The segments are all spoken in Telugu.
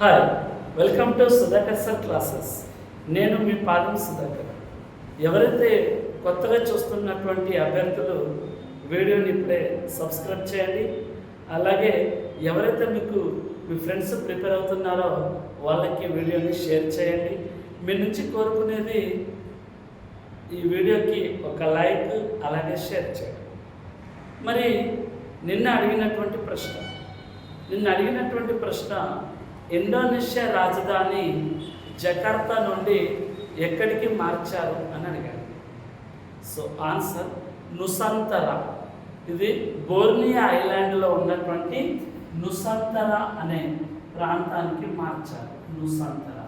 Hi welcome to Sudhakar sir classes నేను మీ పాదం సుధాకర్. ఎవరైతే కొత్తగా చూస్తున్నటువంటి అభ్యర్థులు వీడియోని ఇప్పుడే సబ్స్క్రైబ్ చేయండి. అలాగే ఎవరైతే మీకు మీ ఫ్రెండ్స్ ప్రిపేర్ అవుతున్నారో వాళ్ళకి వీడియోని షేర్ చేయండి. మీ నుంచి కోరుకునేది ఈ వీడియోకి ఒక లైక్ అలాగే షేర్ చేయండి. మరి నిన్న అడిగినటువంటి ప్రశ్న. నిన్న అడిగినటువంటి ప్రశ్న ఇండోనేషియా రాజధాని జకార్తా నుండి ఎక్కడికి మార్చారు అని అడిగాడు. So answer Nusantara. ఇది బోర్నియా ఐలాండ్లో ఉన్నటువంటి నుసంతరా అనే ప్రాంతానికి మార్చారు. నుసంతరా.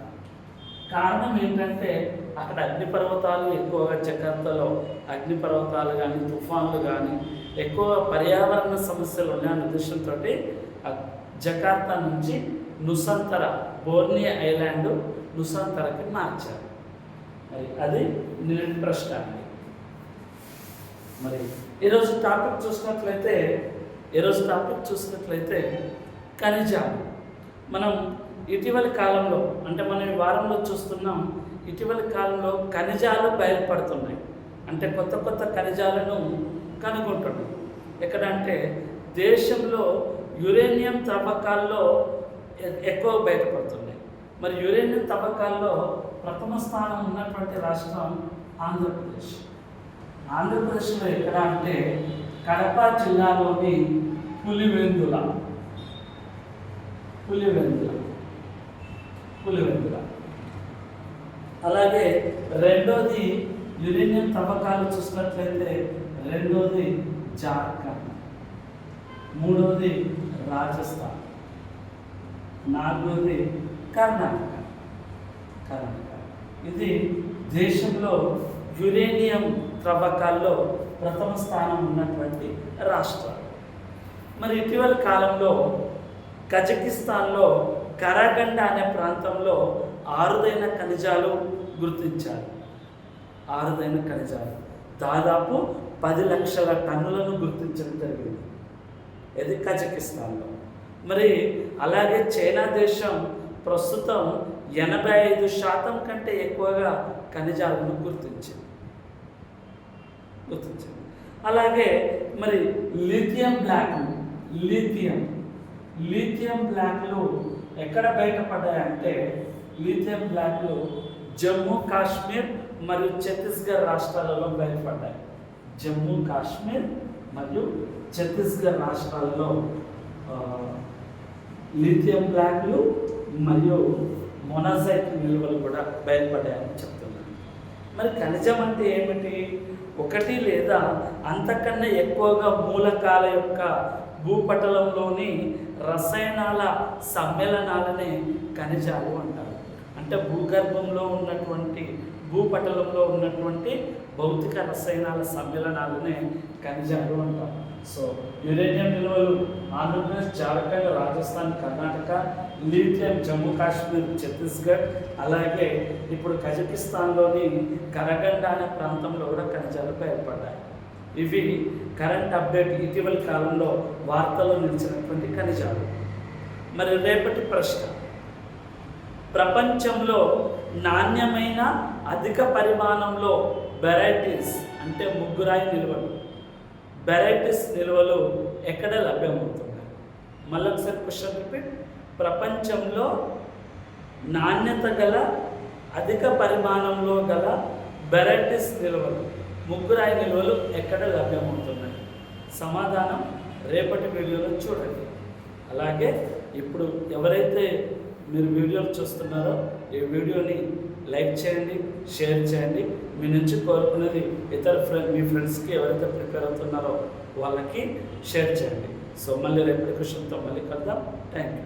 కారణం ఏంటంటే అక్కడ అగ్నిపర్వతాలు ఎక్కువగా జకార్తాలో అగ్నిపర్వతాలు కానీ తుఫాన్లు కానీ ఎక్కువ పర్యావరణ సమస్యలు ఉన్నాయనే ఉద్దేశంతో జకార్తా నుంచి నుసంతర బోర్నీ ఐలాండ్ నుసంతరకి మార్చారు. మరి అది నిన్నటి ప్రశ్న అండి. మరి ఈరోజు టాపిక్ చూసినట్లయితే ఈరోజు టాపిక్ చూసినట్లయితే ఖనిజాలు మనం ఇటీవలి కాలంలో అంటే మనం ఈ వారంలో చూస్తున్నాం ఇటీవలి కాలంలో ఖనిజాలు బయలుపడుతున్నాయి. అంటే కొత్త కొత్త ఖనిజాలను కనుగొంటున్నాం. ఎక్కడ అంటే దేశంలో యురేనియం తవ్వకాల్లో ఎ- ఎక్కువ బయటపడుతున్నాయి మరి యురేనియం తవ్వకాల్లో ప్రథమ స్థానం ఉన్నటువంటి రాష్ట్రం ఆంధ్రప్రదేశ్. ఆంధ్రప్రదేశ్లో ఎక్కడ అంటే కడప జిల్లాలోని పులివెందుల. పులివెందుల. పులివెందుల. అలాగే రెండోది యురేనియం తవ్వకాలు చూసినట్లయితే రెండోది జార్ఖండ్. మూడవది రాజస్థాన్. నాలుగోది కర్ణాటక. కర్ణాటక. ఇది దేశంలో యురేనియం త్రవ్వకాల్లో ప్రథమ స్థానం ఉన్నటువంటి రాష్ట్రాలు మరి ఇటీవల కాలంలో కజకిస్తాన్లో కరాగండ అనే ప్రాంతంలో ఆరుదైన ఖనిజాలు గుర్తించారు. ఆరుదైన ఖనిజాలు. దాదాపు పది లక్షల టన్నులను గుర్తించడం జరిగింది. ఇది కజకిస్తాన్లో మరి అలాగే చైనా దేశం ప్రస్తుతం ఎనభై ఐదు శాతం కంటే ఎక్కువగా ఖనిజాలను గుర్తించింది. గుర్తించింది. అలాగే మరి లిథియం బ్లాక్ లిథియం లిథియం బ్లాక్లు ఎక్కడ బయటపడ్డాయంటే లిథియం బ్లాక్లు జమ్మూ కాశ్మీర్ మరియు ఛత్తీస్గఢ్ రాష్ట్రాలలో బయటపడ్డాయి. జమ్మూ కాశ్మీర్ మరియు ఛత్తీస్గఢ్ రాష్ట్రాల్లో లిథియం బ్లాక్లు మరియు మొనాజైట్ నిల్వలు కూడా బయటపడ్డాయని చెప్తున్నాను మరి ఖనిజం అంటే ఏమిటి? ఒకటి లేదా అంతకన్నా ఎక్కువగా మూలకాల యొక్క భూపటలంలోని రసాయనాల సమ్మేళనాలనే ఖనిజాలు అంటారు. అంటే భూగర్భంలో ఉన్నటువంటి భూపటలంలో ఉన్నటువంటి భౌతిక రసాయనాల సమ్మేళనాలనే ఖనిజాలు అంటాం సో యురేనియం నిల్వలు ఆంధ్రప్రదేశ్ జార్ఖండ్ రాజస్థాన్ కర్ణాటక లీథియం జమ్మూ కాశ్మీర్ ఛత్తీస్గఢ్ అలాగే ఇప్పుడు కజకిస్తాన్లోని కరగండ అనే ప్రాంతంలో కూడా ఖనిజాలు ఏర్పడ్డాయి. ఇవి కరెంట్ అప్డేట్ ఇటీవలి కాలంలో వార్తల్లో నిలిచినటువంటి ఖనిజాలు. మరి రేపటి ప్రశ్న. ప్రపంచంలో నాణ్యమైన అధిక పరిమాణంలో వెరైటీస్ అంటే ముగ్గురాయి నిల్వలు. వెరైటీస్ నిల్వలు ఎక్కడ లభ్యమవుతున్నాయి? మళ్ళీ ఒకసారి క్వశ్చన్ రిపీట్ ప్రపంచంలో నాణ్యత గల అధిక పరిమాణంలో గల వెరైటీస్ నిల్వలు ముగ్గురాయి నిల్వలు ఎక్కడ లభ్యమవుతున్నాయి? సమాధానం రేపటి వీడియోలో చూడండి. అలాగే ఇప్పుడు ఎవరైతే మీరు వీడియోలు చూస్తున్నారో ఈ వీడియోని లైక్ చేయండి షేర్ చేయండి. మీ నుంచి కోరుకునేది ఇతర ఫ్రెండ్ మీ ఫ్రెండ్స్కి ఎవరైతే ప్రిపేర్ అవుతున్నారో వాళ్ళకి షేర్ చేయండి. సో మళ్ళీ రేపు క్వశ్చన్తో మళ్ళీ కలుద్దాం. Thank you